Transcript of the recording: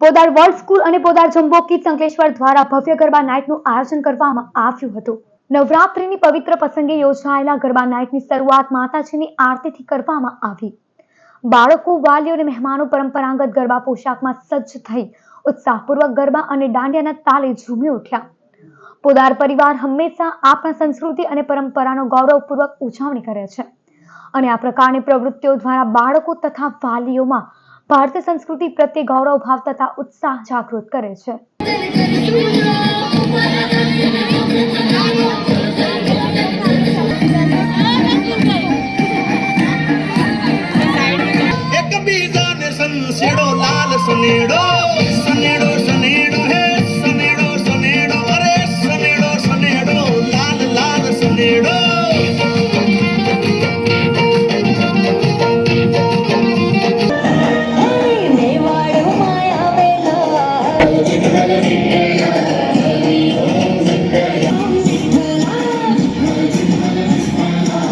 Podar world school અને Podar jumbo kids Ankleshwar દ્વારા ભવ્ય ગરબા નાઇટનું આયોજન કરવામાં આવ્યું હતું. નવરાત્રિની પવિત્ર પ્રસંગે યોજાયેલા ગરબા નાઇટની શરૂઆત માતાજીની આરતીથી કરવામાં આવી. બાળકો, વાલીઓ અને મહેમાનો પરંપરાગત ગરબા પોશાકમાં સજ્જ થઈ ઉત્સાહપૂર્વક ગરબા અને દાંડિયાના તાલે ઝૂમી ઉઠ્યા. પોદાર પરિવાર હંમેશા આપણા સંસ્કૃતિ અને પરંપરાનો ગૌરવપૂર્વક ઉજવણી કરે છે. અને આ પ્રકારની પ્રવૃત્તિઓ દ્વારા બાળકો તથા વાલીઓમાં ભારતીય સંસ્કૃતિ પ્રત્યે ગૌરવ ભાવ તથા ઉત્સાહ જાગૃત કરે છે. સનેડો Amen.